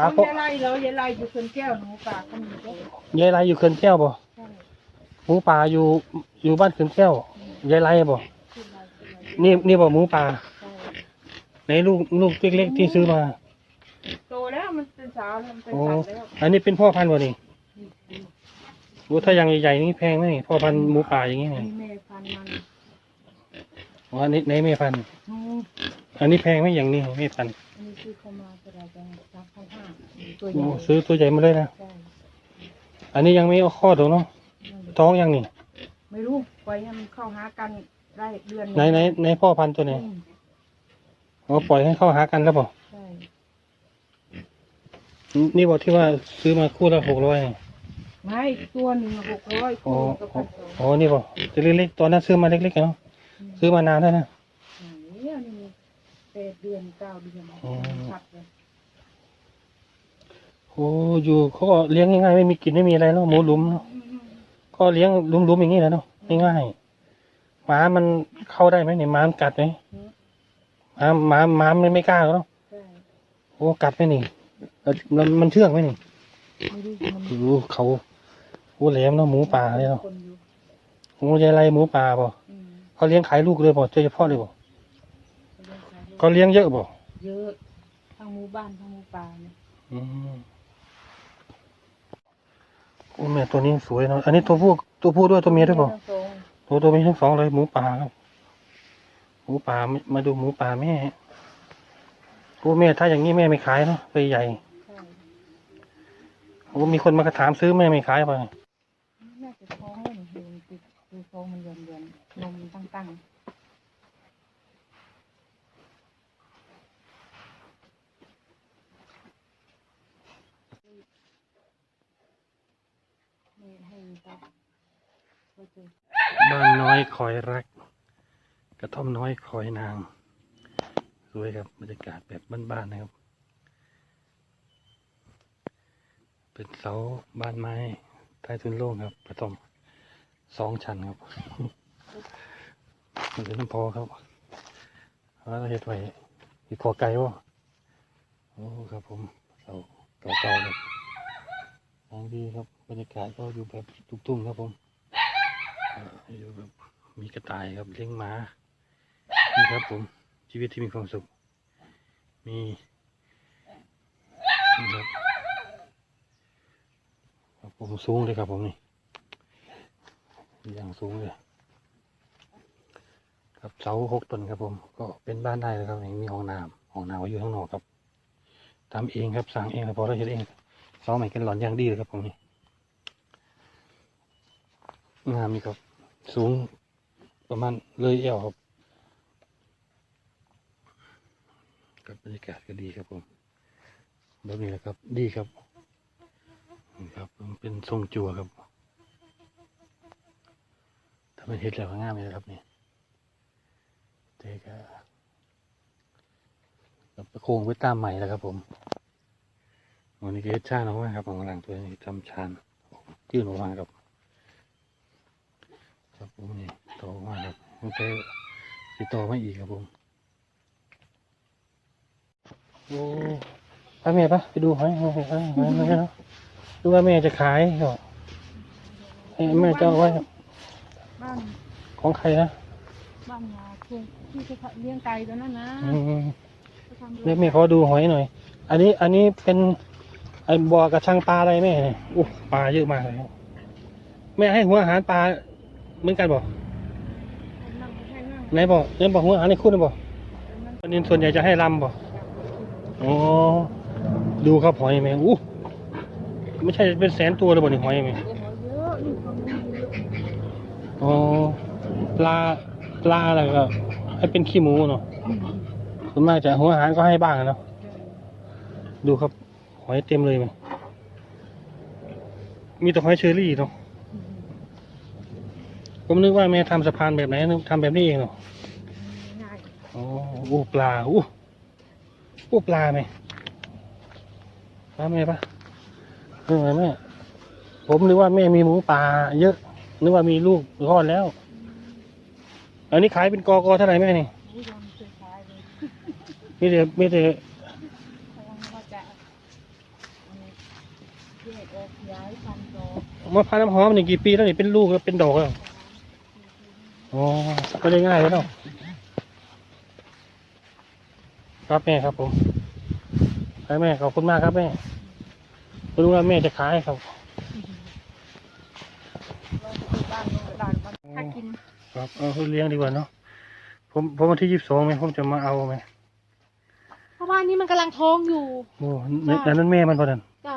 หาเอาพ่อยายไรเหรอยายไรอยู่เขื่อนแก้วหนูปากก็มีก็ยายไรอยู่เขื่อนแก้วบ่ใช่หมูป่าอยู่อยู่บ้านเขื่อนแก้วยายไรบ่ขึ้นไรขึ้นไรนี่นี่บ่หมูป่าใช่ในลูกลูกเล็กๆที่ซื้อมา โตแล้วมันเป็นสาวแล้วมันเป็นโอ้ สัตว์แล้วอันนี้เป็นพ่อพันธุ์บ่นี่โอ้ถ้ายังใหญ่ๆนี่แพงไหมนี่พ่อพันธุ์หมูป่าอย่างงี้อัไงนนี้แม่พันธุ์มันอ๋ออันนี้ในแม่พันธุ์หนูอันนี้แพงไหมอย่างนี้แม่พันธุ์อันนี้ซื้อเข้ามาเท่าไหรจะสามพันห้า ตัวใหโอ้ญ่ซื้อตัวใหญ่มาเลยนะ ใช่อันนี้ยังไม่เอาข้อดอกเนาะนั่นแหละท้องยังนี่ ไม่รู้ปล่อยให้มันเข้าหากันได้เดือนไหนไหนในพ่อพันธุ์ตัวไหนอืมอ๋อปล่อยให้เข้าหากันแล้วบ่ใช่นี่บอกที่ว่าซื้อมาคู่ละหกร้อยไม่ตัวหนึ่งหกร้อยอ๋อคู่กับพันสองอ๋อ นี่บอกตัวเล็กๆตอนนั้นซื้อมาเล็กๆเนาะ ซื้อมานานแล้วนะ ไหนอันนี้แปดเดือนเก้าเดือนอ๋อชัดเลย โอ้อยู่เขาก็เลี้ยงง่ายๆไม่มีกลิ่นไม่มีอะไรเนาะหมูหลุมเนาะอืมก็เลี้ยงหลุมๆอย่างนี้แหละเนาะง่ายๆหมามันเข้าได้ไหมเนี่ยหมามันกัดไหมอืมหมาหมาหมามันไม่กล้าหรอกเนาะใช่โอ้กัดไหมนี่เอ่อมันมันเชื่องไหมนี่ไม่รู้มันโอ้เขาโอ้แหลมเนาะหมูป่าเลยเนาะคนอยู่โอ้ยายไรหมูป่าบ่อืมเขาเลี้ยงขายลูกเลยบ่โดยเฉพาะเลยบ่เขาเลี้ยงขายลูกเขาเลี้ยงเยอะบ่เยอะทั้งหมู่บ้านทั้งหมู่ป่าเนี่ยอืมโอ้แม่ตัวนี้สวยเนาะ อันนี้ตัวผู้ตัวผู้ด้วยตัวเมียด้วยเปล่าทั้งสองตัวตัวเมียทั้งสองเลยหมูป่าครับ หมูป่ามามาดูหมูป่าแม่โอ้แม่ถ้าอย่างนี้แม่ไม่ขายเนาะตัวใหญ่ใช่โอ้มีคนมากระถามซื้อแม่ไม่ขายป่ะน่าจะท้องแล้วหนูเห็นติดดูท้องมันเยือนเยือนๆนมตั้งตั้งๆนี่ให้ตาก็จะ บ้านน้อยคอยรัก กระท่อมน้อยคอยนาง สวยครับบรรยากาศแบบบ้านๆนะครับ เป็นเสาบ้านไม้ใต้ทุนโล่งครับกระท่อมสองชั้นครับมันเป็นน้ำพอครับแล้วเห็ดไว้ที่พอไก่วะโอ้ครับผมเสาเก่าๆครับทางดีครับ บรรยากาศก็อยู่แบบตุ้มๆครับผมอยู่แบบมีกระต่ายครับเลี้ยงหมานี่ครับผมชีวิตที่มีความสุข มีนี่ครับครับผมสูงเลยครับผมนี่อย่างสูงเลยครับเสาหกต้นครับผม ก็เป็นบ้านได้เลยครับนี่มีห้องน้ำห้องน้ำอยู่ข้างนอกครับทำเองครับสั่งเองครับพอเราเห็นเองเสาใหม่กันหลอนอย่างดีเลยครับผมนี่ งามนี่ครับ สูงประมาณเลยเอวครับกับบรรยากาศก็ดีครับผมแบบนี้แหละครับ ดีครับนะครับเป็นทรงจั่วครับถ้าเป็นเห็ดแล้วก็งามเลยครับนี่เจ๊ก็กับโค้งไว้ตามใหม่แล้วครับ ผมวันนี้ก็เฮ็ดชาเนาะครับของกำลังตัวนี้ทำชานยื่นออกมาครับ ผมนี่โตมากครับมันไปติดต่อมาอีกครับผมโอ้ไปแม่ปะไปดูหอยหอยหอยหอยหอยหอยเนาะดูว่าแม่จะขายเหรอให้แม่จะเอาไว้ครับบ้านของใครนะบ้านยาช่วยที่จะเลี้ยงไก่ตัวนั้นนะเขาทำเรียกแม่เขาดูหอยหน่อย อันนี้อันนี้เป็นไอ้บ่อกระชังปลาอะไรแม่เนี่ยอู้ปลาเยอะมากเลยแม่ให้หัวอาหารปลา เหมือนกันบอกนั่งให้นั่งไหนบอกไหนบอกหัวอาหารในคู่นะบอกนั่งวันนี้ส่วนใหญ่จะให้ลำบอกอ๋อดูครับหอยแมงอู้ไม่ใช่เป็นแสนตัวเลยบ่นี่หอยแมงเยอะนี่เขามีเยอะอ๋อปลาปลาอะไรก็ให้เป็นขี้หมูเนาะส่วนมากจะหัวอาหารก็ให้บ้างเนาะดูครับหอยเต็มเลยแมงมีแต่หอยเชอรี่เนาะ ผมนึกว่าแม่ทำสะพานแบบไหนนึกทำแบบนี้เองเนาะง่ายอ๋ออู้ปลาอู้อู้ปลาไหมปลาไหมปะเออแม่ผมนึกว่าแม่มีหมูป่าเยอะ นึกว่ามีลูกรอดแล้ว อันนี้ขายเป็นกอกอเท่าไหร่แม่นี่ผู้ยอมเคยขายเลยมีแต่มีแต่เขาว่าจะแยกออกย้ายพันดอกมะพร้าวน้ำหอมนี่กี่ปีแล้วนี่เป็นลูกแล้วเป็นดอกแล้ว อ๋อก็ได้ง่ายแล้วเนาะครับแม่ครับผมครับแม่ขอบคุณมากครับแม่ไม่รู้ว่าแม่จะขายครับลองไปดูบ้านโน้นบ้านมันถ้ากินครับเอาเขาเลี้ยงดีกว่าเนาะผมผมวันที่ยี่สิบสองไหมผมจะมาเอาไหมเพราะว่านี่มันกำลังท้องอยู่โอ้ในอันนั้นแม่มันพอดันจ้ะ